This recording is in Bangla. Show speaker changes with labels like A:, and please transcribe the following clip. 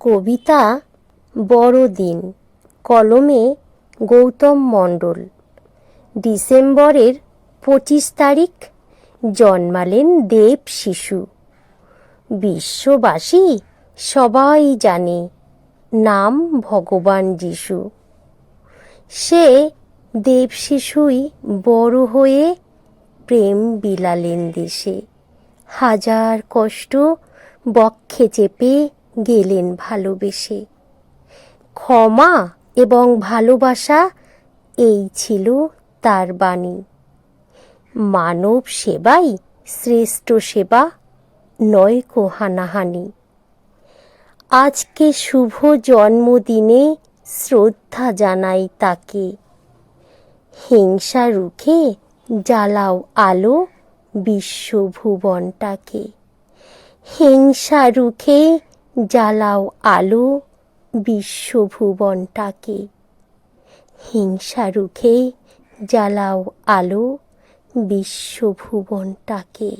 A: কবিতা বড়দিন, কলমে গৌতম মণ্ডল। ডিসেম্বরের পঁচিশ তারিখ, জন্মালেন দেব শিশু। বিশ্ববাসী সবাই জানে, নাম ভগবান যিশু। সে দেব শিশুই বড় হয়ে প্রেম বিলালেন দেশে। হাজার কষ্ট বক্ষে চেপে গেলেন ভালোবেসে। ক্ষমা এবং ভালোবাসা এই ছিল তার বাণী। মানব সেবাই শ্রেষ্ঠ সেবা, নয় কো হানাহানি। আজকে শুভ জন্মদিনে শ্রদ্ধা জানাই তাকে। হিংসা রুখে জ্বালাও আলো বিশ্বভুবনটাকে হিংসা রুখে জ্বালাও আলো বিশ্বভুবনটাকে। হিংসা রুখে জ্বালাও আলো বিশ্বভুবনটাকে।